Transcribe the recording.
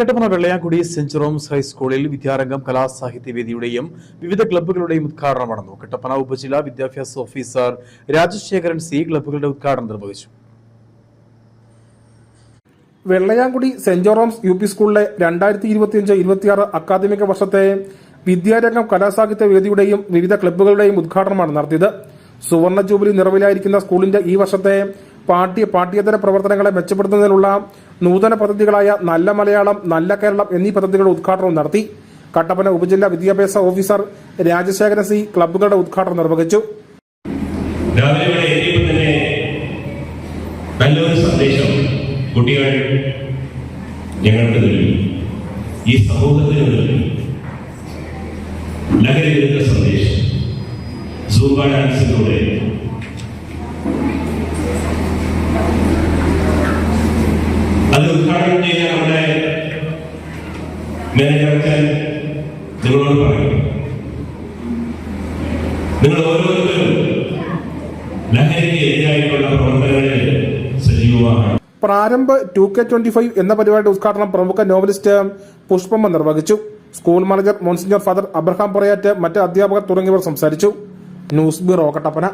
Kattappana Vellayamkudi saint Jerome's ഹൈസ്കൂളിൽ വിദ്യാരംഗം കലാസാഹിത്യവേദിയുടെയും വിവിധ ക്ലബ്ബുകളുടെയും ഉദ്ഘാടനം നടന്നു കട്ടപ്പന ഉപജില്ലാ വിദ്യാഭ്യാസ ഓഫീസർ രാജശേഖരൻ സി ക്ലബ്ബുകളുടെ ഉദ്ഘാടനം നിർവഹിച്ചു. Vellayamkudy Saint Jerome's U P സ്കൂളിലെ രണ്ടായിരത്തി ഇരുപത്തിയഞ്ച് ഇരുപത്തിയാറ് അക്കാദമിക വർഷത്തെ വിദ്യാരംഗം കലാസാഹിത്യ വേദിയുടെയും വിവിധ ക്ലബ്ബുകളുടെയും ഉദ്ഘാടനമാണ് നടത്തിയത്. സുവർണ ജൂബിലി നിറവിലായിരിക്കുന്ന സ്കൂളിന്റെ ഈ വർഷത്തെ പാഠ്യ പാഠ്യേതര പ്രവർത്തനങ്ങളെ മെച്ചപ്പെടുത്തുന്നതിനുള്ള നൂതന പദ്ധതികളായ നല്ല മലയാളം നല്ല കേരളം എന്നീ പദ്ധതികളുടെ ഉദ്ഘാടനവും നടത്തി. കട്ടപ്പന ഉപജില്ലാ വിദ്യാഭ്യാസ ഓഫീസർ രാജശേഖരൻ സി ക്ലബ്ബുകളുടെ ഉദ്ഘാടനം നിർവഹിച്ചു. നല്ലൊരു സന്ദേശം കുട്ടികൾ നൽകി. ഈ സന്ദേശം. അത് ഉദ്ഘാടനം ചെയ്ത നമ്മുടെ മാനേജർ നിങ്ങളോട് പറയും. നിങ്ങൾ ഓരോരുത്തരും ലഹരിക്ക് എതിരായിട്ടുള്ള പ്രവർത്തനങ്ങളിൽ സജീവമാണ്. പ്രാരംഭ ടു കെ ട്വന്റി ഫൈവ് എന്ന പരിപാടിയുടെ ഉദ്ഘാടനം പ്രമുഖ നോവലിസ്റ്റ് പുഷ്പമ്മ നിർവഹിച്ചു. School manager monsignor father Abraham Porayath മറ്റ് അധ്യാപകർ തുടങ്ങിയവർ സംസാരിച്ചു. News bureau Kattappana.